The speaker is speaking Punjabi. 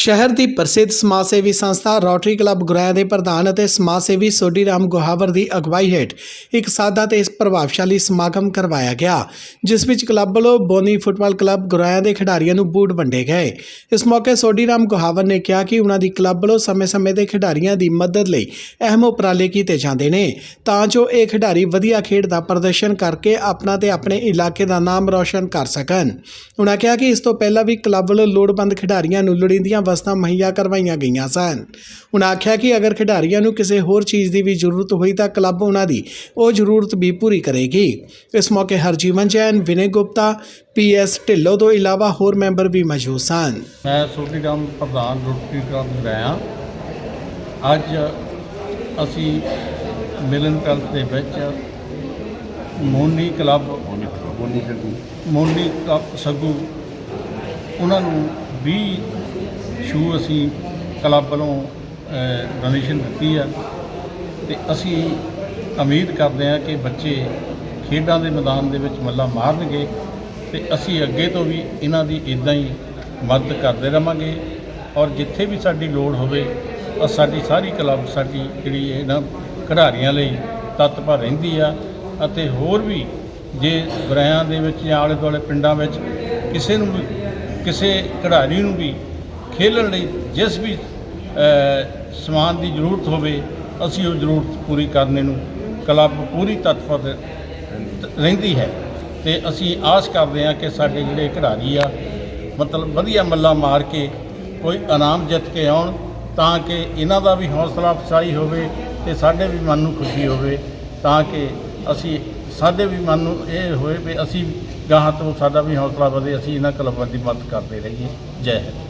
ਸ਼ਹਿਰ ਦੀ ਪ੍ਰਸਿੱਧ ਸਮਾਜ ਸੇਵੀ ਸੰਸਥਾ ਰੋਟਰੀ ਕਲੱਬ ਗੁਰਾਇਆ ਦੇ ਪ੍ਰਧਾਨ ਅਤੇ ਸਮਾਜ ਸੇਵੀ ਸੋਢੀ ਰਾਮ ਗੁਹਾਵਰ ਦੀ ਅਗਵਾਈ ਹੇਠ ਇੱਕ ਸਾਦਾ ਤੇ ਪ੍ਰਭਾਵਸ਼ਾਲੀ ਸਮਾਗਮ ਕਰਵਾਇਆ ਗਿਆ, ਜਿਸ ਵਿੱਚ ਕਲੱਬ ਵੱਲੋਂ ਬੋਨੀ ਫੁੱਟਬਾਲ ਕਲੱਬ ਗੁਰਾਇਆ ਦੇ ਖਿਡਾਰੀਆਂ ਨੂੰ ਬੂਟ ਵੰਡੇ ਗਏ। ਇਸ ਮੌਕੇ ਸੋਢੀ ਰਾਮ ਗੁਹਾਵਰ ਨੇ ਕਿਹਾ ਕਿ ਉਹਨਾਂ ਦੀ ਕਲੱਬ ਵੱਲੋਂ ਸਮੇਂ-ਸਮੇਂ ਦੇ ਖਿਡਾਰੀਆਂ ਦੀ ਮਦਦ ਲਈ ਅਹਿਮ ਉਪਰਾਲੇ ਕੀਤੇ ਜਾਂਦੇ ਨੇ, ਤਾਂ ਜੋ ਇਹ ਖਿਡਾਰੀ ਵਧੀਆ ਖੇਡ ਦਾ ਪ੍ਰਦਰਸ਼ਨ ਕਰਕੇ ਆਪਣਾ ਤੇ ਆਪਣੇ ਇਲਾਕੇ ਦਾ ਨਾਮ ਰੌਸ਼ਨ ਕਰ ਸਕਣ। ਉਹਨਾਂ ਕਿਹਾ ਕਿ ਇਸ ਤੋਂ ਪਹਿਲਾਂ ਵੀ ਕਲੱਬ ਵੱਲੋਂ ਲੋੜਵੰਦ ਖਿਡਾਰੀਆਂ ਨੂੰ ਲੋੜੀਂਦੀਆਂ ਵਸਤਾਂ ਮੁਹੱਈਆ ਕਰਵਾਈਆਂ ਗਈਆਂ ਸਨ। ਉਹਨਾਂ ਆਖਿਆ ਕਿ ਅਗਰ ਖਿਡਾਰੀਆਂ ਨੂੰ ਕਿਸੇ ਹੋਰ ਚੀਜ਼ ਦੀ ਵੀ ਜ਼ਰੂਰਤ ਹੋਈ ਤਾਂ ਕਲੱਬ ਉਹਨਾਂ ਦੀ ਉਹ ਜ਼ਰੂਰਤ ਵੀ ਪੂਰੀ ਕਰੇਗੀ। ਇਸ ਮੌਕੇ ਹਰਜੀਵਨ ਜੈਨ ਵਿਨੇ ਗੁਪਤਾ ਪੀਐਸ ਢਿੱਲੋਂ ਤੋਂ ਇਲਾਵਾ ਹੋਰ ਮੈਂਬਰ ਵੀ ਮੌਜੂਦ ਸਨ। ਮੈਂ ਸੋਢੀ ਰਾਮ ਪ੍ਰਧਾਨ ਰੋਟਰੀ ਕਲੱਬ ਰਿਹਾ। ਅੱਜ ਅਸੀਂ ਮਿਲਨ ਪੈਲਸ ਦੇ ਵਿੱਚ ਮੋਨੀ ਕਲੱਬ ਮੋਨੀ ਕਲੱਬ ਸੱਗੂ। ਉਹਨਾਂ ਨੂੰ 20 ਸ਼ੂ ਅਸੀਂ ਕਲੱਬ ਵੱਲੋਂ ਡੋਨੇਸ਼ਨ ਦਿੱਤੀ ਆ। ਤੇ ਅਸੀਂ ਉਮੀਦ ਕਰਦੇ ਹਾਂ ਕਿ ਬੱਚੇ ਖੇਡਾਂ ਦੇ ਮੈਦਾਨ ਦੇ ਵਿੱਚ ਮੱਲਾ ਮਾਰਨਗੇ ਤੇ ਅਸੀਂ ਅੱਗੇ ਤੋਂ ਵੀ ਇਹਨਾਂ ਦੀ ਇਦਾਂ ਹੀ ਮਦਦ ਕਰਦੇ ਰਵਾਂਗੇ। ਔਰ ਜਿੱਥੇ ਵੀ ਸਾਡੀ ਲੋੜ ਹੋਵੇ ਅ ਸਾਡੀ ਸਾਰੀ ਕਲੱਬ, ਸਾਡੀ ਜਿਹੜੀ ਇਹਨਾਂ ਖਿਡਾਰੀਆਂ ਲਈ ਤਤਪਰ ਰਹਿੰਦੀ ਆ। ਅਤੇ ਹੋਰ ਵੀ ਜੇ ਗੁਰਾਇਆਂ ਦੇ ਵਿੱਚ ਜਾਂ ਆਲੇ ਦੁਆਲੇ ਪਿੰਡਾਂ ਵਿੱਚ ਕਿਸੇ ਨੂੰ ਵੀ, ਕਿਸੇ ਖਿਡਾਰੀ ਨੂੰ ਵੀ ਖੇਲਣ ਲਈ ਜਿਸ ਵੀ ਸਮਾਨ ਦੀ ਜ਼ਰੂਰਤ ਹੋਵੇ, ਅਸੀਂ ਉਹ ਜ਼ਰੂਰਤ ਪੂਰੀ ਕਰਨੇ ਨੂੰ ਕਲੱਬ ਪੂਰੀ ਤਤਪਰ ਰਹਿੰਦੀ ਹੈ। ਤੇ ਅਸੀਂ ਆਸ ਕਰਦੇ ਹਾਂ ਕਿ ਸਾਡੇ ਜਿਹੜੇ ਖਿਡਾਰੀ ਆ, ਮਤਲਬ ਵਧੀਆ ਮੱਲਾ ਮਾਰ ਕੇ, ਕੋਈ ਇਨਾਮ ਜਿੱਤ ਕੇ ਆਉਣ, ਤਾਂ ਕਿ ਇਹਨਾਂ ਦਾ ਵੀ ਹੌਸਲਾ ਅਫਜ਼ਾਈ ਹੋਵੇ ਤੇ ਸਾਡੇ ਵੀ ਮਨ ਨੂੰ ਖੁਸ਼ੀ ਹੋਵੇ, ਤਾਂ ਕਿ ਅਸੀਂ, ਸਾਡੇ ਵੀ ਮਨ ਨੂੰ ਇਹ ਹੋਏ ਵੀ ਅਸੀਂ ਗਾਹਾਂ ਤੋਂ ਸਾਡਾ ਵੀ ਹੌਸਲਾ ਵਧੇ, ਅਸੀਂ ਇਹਨਾਂ ਕਲੱਬਾਂ ਦੀ ਮਦਦ ਕਰਦੇ ਰਹੀਏ। ਜੈ ਹਿੰਦ।